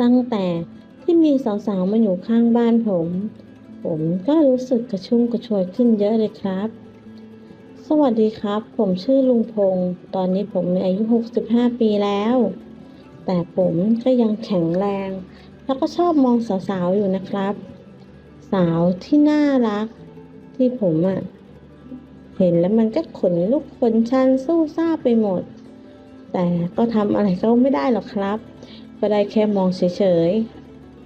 ตั้งแต่ที่มีสาวๆมาอยู่ข้างบ้านผม ผมก็รู้สึกกระชุ่มกระชวยขึ้นเยอะเลยครับ สวัสดีครับ ผมชื่อลุงพงศ์ตอนนี้ผมมีอายุ 65 ปีแล้ว แต่ผมก็ยังแข็งแรง แล้วก็ชอบมองสาวๆอยู่นะครับ สาวที่น่ารัก ที่ผมอะเห็นแล้วมันก็ขนลุกขนชันสู้ซ่าไปหมด แต่ก็ทำอะไรก็ไม่ได้หรอกครับ ก็ได้แค่มองเฉย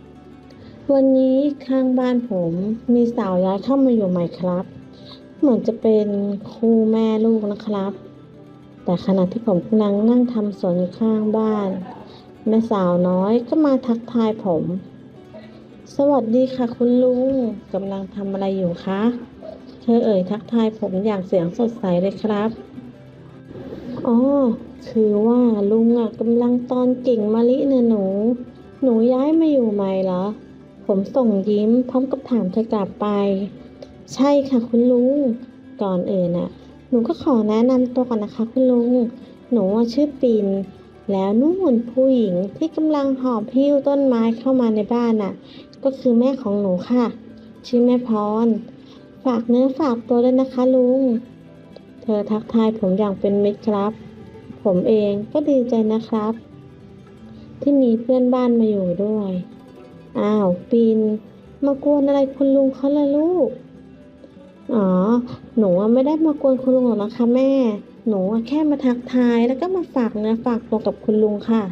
ๆ วันนี้ข้างบ้านผมมีสาวย้ายเข้ามาอยู่ใหม่ครับ เหมือนจะเป็นคู่แม่ลูกนะครับ แต่ขณะที่ผมกำลังนั่งทำสวนอยู่ข้างบ้าน แม่สาวน้อยก็มาทักทายผม สวัสดีค่ะคุณลุงกำลังทำอะไรอยู่คะ เธอเอ่ยทักทายผมอย่างเสียงสดใสเลยครับ อ๋อ คือว่าลุงอะกำลังตอนกิ่งมะลิเนะหนู หนูย้ายมาอยู่ใหม่เหรอ ผมส่งยิ้มพร้อมกับถามเธอกลับไป ใช่ค่ะคุณลุง ก่อนอื่นน่ะหนูก็ขอแนะนำตัวก่อนนะคะคุณลุง หนูชื่อปินแล้วนู่นผู้หญิงที่กำลังหอบหิ้วต้นไม้เข้ามาในบ้านน่ะ ก็คือแม่ของหนูค่ะ ชื่อแม่พร ฝากเนื้อฝากตัวด้วยนะคะลุง เธอทักทายผมอย่างเป็นมิตรครับ ผมเองก็ดีใจนะครับ ที่มีเพื่อนบ้านมาอยู่ด้วย อ้าวปินมากวนอะไรคุณลุงเขาละลูก อ๋อ หนูไม่ได้มากวนคุณลุงหรอกนะคะแม่ หนูแค่มาทักทายแล้วก็มาฝากเนื้อฝากตัวกับคุณลุงค่ะ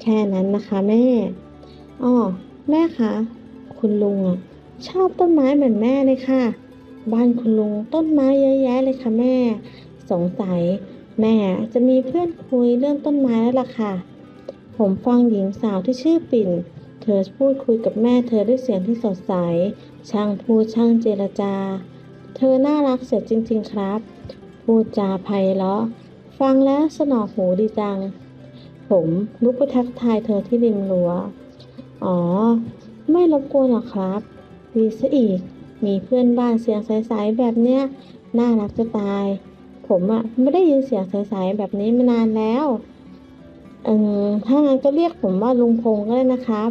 แค่นั้นนะคะแม่ อ๋อ แม่คะ คุณลุงอะชอบต้นไม้เหมือนแม่เลยค่ะ บ้านคุณลุงต้นไม้เยอะแยะเลยค่ะแม่ สงสัย แม่จะมีเพื่อนคุยเรื่องต้นไม้แล้วล่ะค่ะ ผมฟังหญิงสาวที่ชื่อปิ่น เธอพูดคุยกับแม่เธอด้วยเสียงที่สดใส ช่างพูดช่างเจรจา เธอน่ารักเสียจริง ๆ ครับ พูดจาไพเราะ ฟังแล้วสนอหูดีจัง ผมลุกไปทักทายเธอที่ริมรั้ว อ๋อ ไม่รบกวนหรอกครับ ดีซะอีก มีเพื่อนบ้านเสียงใสๆแบบเนี้ย น่ารักจะตาย ผมอะไม่ได้ยินเสียงใสๆแบบนี้มานานแล้วเอืมถ้างั้นก็เรียกผมว่าลุงพงก็ได้นะครับ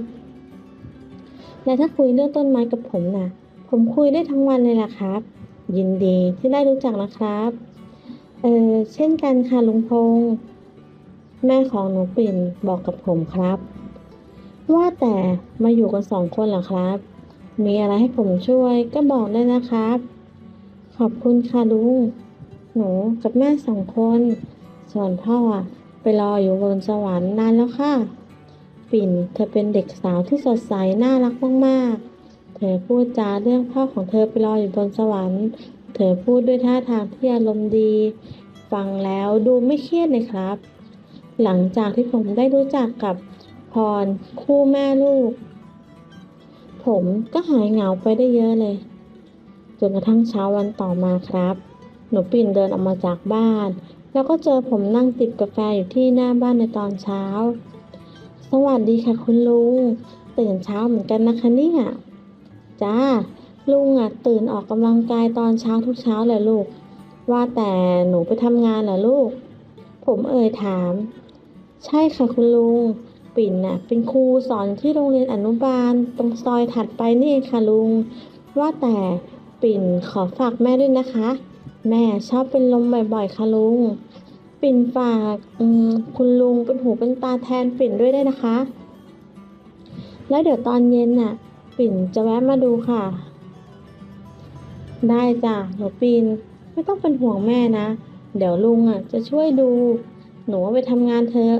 และถ้าคุยเรื่องต้นไม้กับผมน่ะ ผมคุยได้ทั้งวันเลยล่ะครับ ยินดีที่ได้รู้จักนะครับ เออเช่นกันค่ะลุงพงแม่ของหนูปิ่นบอกกับผมครับ ว่าแต่มาอยู่กันสองคนเหรอครับ มีอะไรให้ผมช่วยก็บอกได้นะครับ ขอบคุณค่ะลุง หนูกับแม่สองคน ส่วนพ่ออะไปรออยู่บนสวรรค์นานแล้วค่ะ ปิ่นเธอเป็นเด็กสาวที่สดใสน่ารักมากๆ เธอพูดจาเรื่องพ่อของเธอไปรออยู่บนสวรรค์ เธอพูดด้วยท่าทางที่อารมณ์ดี ฟังแล้วดูไม่เครียดเลยครับ หลังจากที่ผมได้รู้จักกับพรคู่แม่ลูก ผมก็หายเหงาไปได้เยอะเลย จนกระทั่งเช้าวันต่อมาครับ หนูปิ่นเดินออกมาจากบ้าน แล้วก็เจอผมนั่งจิบกาแฟอยู่ที่หน้าบ้านในตอนเช้า สวัสดีค่ะคุณลุง ตื่นเช้าเหมือนกันนะคะเนี่ยจ้า ลุงอะตื่นออกกำลังกายตอนเช้าทุกเช้าเลยลูก ว่าแต่หนูไปทำงานเหรอลูก ผมเอ่ยถาม ใช่ค่ะคุณลุง ปิ่นน่ะ เป็นครูสอนที่โรงเรียนอนุบาล ตรงซอยถัดไปนี่เองค่ะลุง ว่าแต่ปิ่นขอฝากแม่ด้วยนะคะ แม่ชอบเป็นลมบ่อยๆ ค่ะลุง ปิ่นฝากคุณลุงเป็นหูเป็นตาแทนปิ่นด้วยได้นะคะ แล้วเดี๋ยวตอนเย็นน่ะ ปิ่นจะแวะมาดูค่ะ ได้จ้ะหนูปิ่นไม่ต้องเป็นห่วงแม่นะ เดี๋ยวลุงอะ จะช่วยดู หนูไปทำงานเถอะ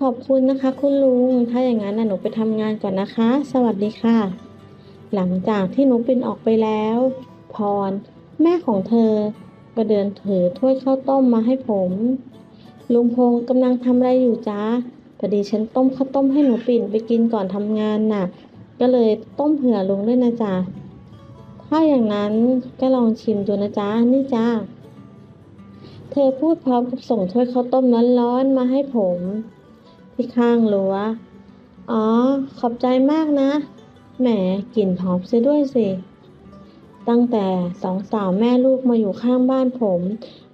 ขอบคุณนะคะ คุณลุง ถ้าอย่างนั้นน่ะหนูไปทำงานก่อนนะคะ สวัสดีค่ะ หลังจากที่หนูปิ่นออกไปแล้ว พร แม่ของเธอก็เดินถือถ้วยข้าวต้มมาให้ผม ลุงพงษ์กำลังทำอะไรอยู่จ๊ะพอดีฉันต้มข้าวต้มให้หนูปิ่นไปกินก่อนทำงานน่ะ ก็เลยต้มเผื่อลุงด้วยนะจ๊ะถ้าอย่างนั้นก็ลองชิมดูนะจ๊ะนี่จ้าเธอพูดพร้อมกับส่งถ้วยข้าวต้มร้อนๆมาให้ผม ที่ข้างรั้วอ๋อ ขอบใจมากนะ แหมกลิ่นหอมเสียด้วยสิ ตั้งแต่สองสาวแม่ลูกมาอยู่ข้างบ้านผม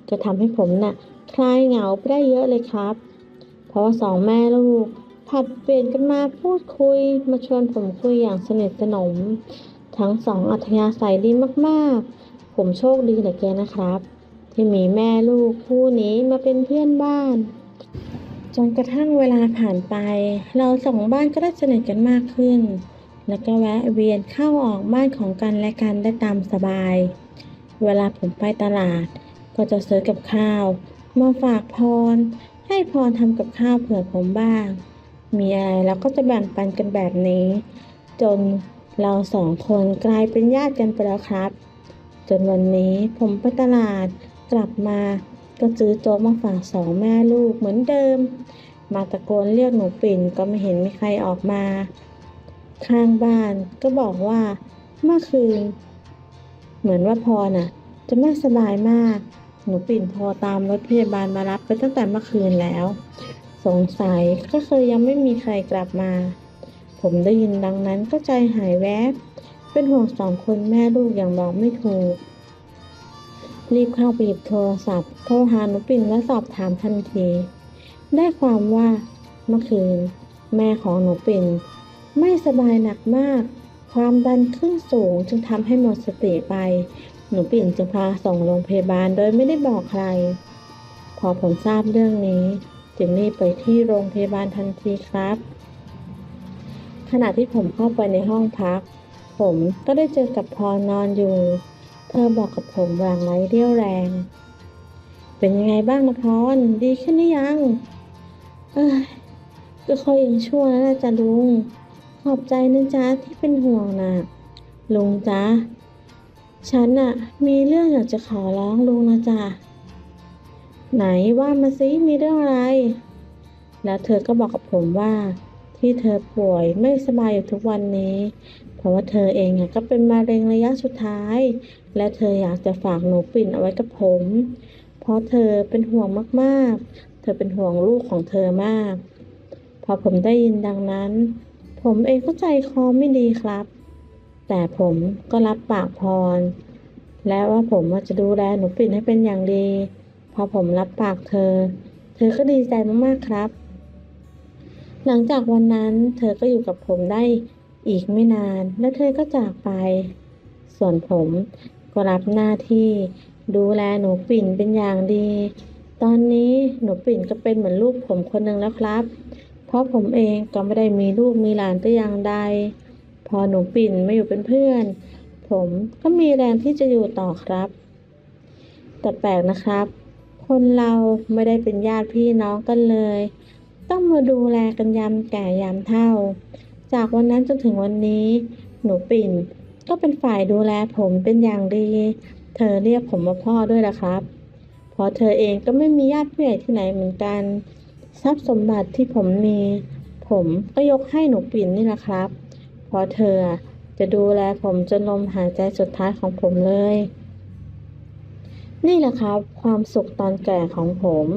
ก็ทำให้ผมน่ะคลายเหงาไปได้เยอะเลยครับ เพราะว่าสองแม่ลูกผัดเปลี่ยนกันมาพูดคุย มาชวนผมคุยอย่างสนิทสนม ทั้งสองอัธยาศัยดีมากๆ ผมโชคดีเหลือเกินนะครับ ที่มีแม่ลูกคู่นี้มาเป็นเพื่อนบ้านจนกระทั่งเวลาผ่านไป เราสองบ้านก็ได้สนิทกันมากขึ้น แล้วก็แวะเวียนเข้าออกบ้านของกันและกันได้ตามสบาย เวลาผมไปตลาด ก็จะซื้อกับข้าวมาฝากพร ให้พรทำกับข้าวเผื่อผมบ้าง มีอะไรเราก็จะแบ่งปันกันแบบนี้ จนเราสองคนกลายเป็นญาติกันไปแล้วครับ จนวันนี้ผมไปตลาดกลับมาก็ซื้อโจ๊กมาฝากสองแม่ลูกเหมือนเดิม มาตะโกนเรียกหนูปิ่นก็ไม่เห็นมีใครออกมา ข้างบ้านก็บอกว่าเมื่อคืน เหมือนว่าพรน่ะ จะไม่สบายมาก หนูปิ่นโทรตามรถพยาบาลมารับไปตั้งแต่เมื่อคืนแล้ว สงสัยก็คือยังไม่มีใครกลับมา ผมได้ยินดังนั้นก็ใจหายแวบ เป็นห่วงสองคนแม่ลูกอย่างบอกไม่ถูก รีบเข้าไปหยิบโทรศัพท์ โทรหาหนูปิ่นและสอบถามทันที ได้ความว่าเมื่อคืน แม่ของหนูปิ่น ไม่สบายหนักมาก ความดันขึ้นสูงจึงทำให้หมดสติไป หนูปิ่นจึงพาส่งโรงพยาบาลโดยไม่ได้บอกใคร พอผมทราบเรื่องนี้ จึงรีบไปที่โรงพยาบาลทันทีครับ ขณะที่ผมเข้าไปในห้องพัก ผมก็ได้เจอกับพรนอนอยู่ เธอบอกกับผมอย่างไร้เรี่ยวแรง เป็นยังไงบ้างนะพรดีขึ้นหรือยัง เอ้ยก็ค่อยยังชั่วนะนะจ๊ะลุง ขอบใจนะจ๊ะที่เป็นห่วงนะลุงจ๊ะ ฉันน่ะ มีเรื่องอยากจะขอร้องลุงนะจ๊ะ ไหนว่ามาซิมีเรื่องอะไร แล้วเธอก็บอกกับผมว่า ที่เธอป่วยไม่สบายอยู่ทุกวันนี้ เพราะว่าเธอเองอะก็เป็นมะเร็งระยะสุดท้าย และเธออยากจะฝากหนูปิ่นเอาไว้กับผม เพราะเธอเป็นห่วงมากๆ เธอเป็นห่วงลูกของเธอมาก พอผมได้ยินดังนั้น ผมเองก็ใจคอไม่ดีครับ แต่ผมก็รับปากพร และว่าผมจะดูแลหนูปิ่นให้เป็นอย่างดี พอผมรับปากเธอ เธอก็ดีใจมากๆครับ หลังจากวันนั้นเธอก็อยู่กับผมได้อีกไม่นาน และเธอก็จากไป ส่วนผมก็รับหน้าที่ ดูแลหนูปิ่นเป็นอย่างดี ตอนนี้หนูปิ่นก็เป็นเหมือนลูกผมคนหนึ่งแล้วครับ ราะผมเองก็ไม่ได้มีลูกมีหลานแต่อย่างใด พอหนูปิ่นมาอยู่เป็นเพื่อน ผมก็มีแรงที่จะอยู่ต่อครับ แต่แปลกนะครับ คนเราไม่ได้เป็นญาติพี่น้องกันเลย ต้องมาดูแลกันยามแก่ยามเฒ่า จากวันนั้นจนถึงวันนี้ หนูปิ่นก็เป็นฝ่ายดูแลผมเป็นอย่างดี เธอเรียกผมว่าพ่อด้วยละครับ เพราะเธอเองก็ไม่มีญาติผู้ใหญ่ที่ไหนเหมือนกัน ทรัพย์สมบัติที่ผมมี ผมก็ยกให้หนูปิ่นนี่แหละครับ เพราะเธอจะดูแลผมจนลมหายใจสุดท้ายของผมเลย นี่แหละครับ ความสุขตอนแก่ของผม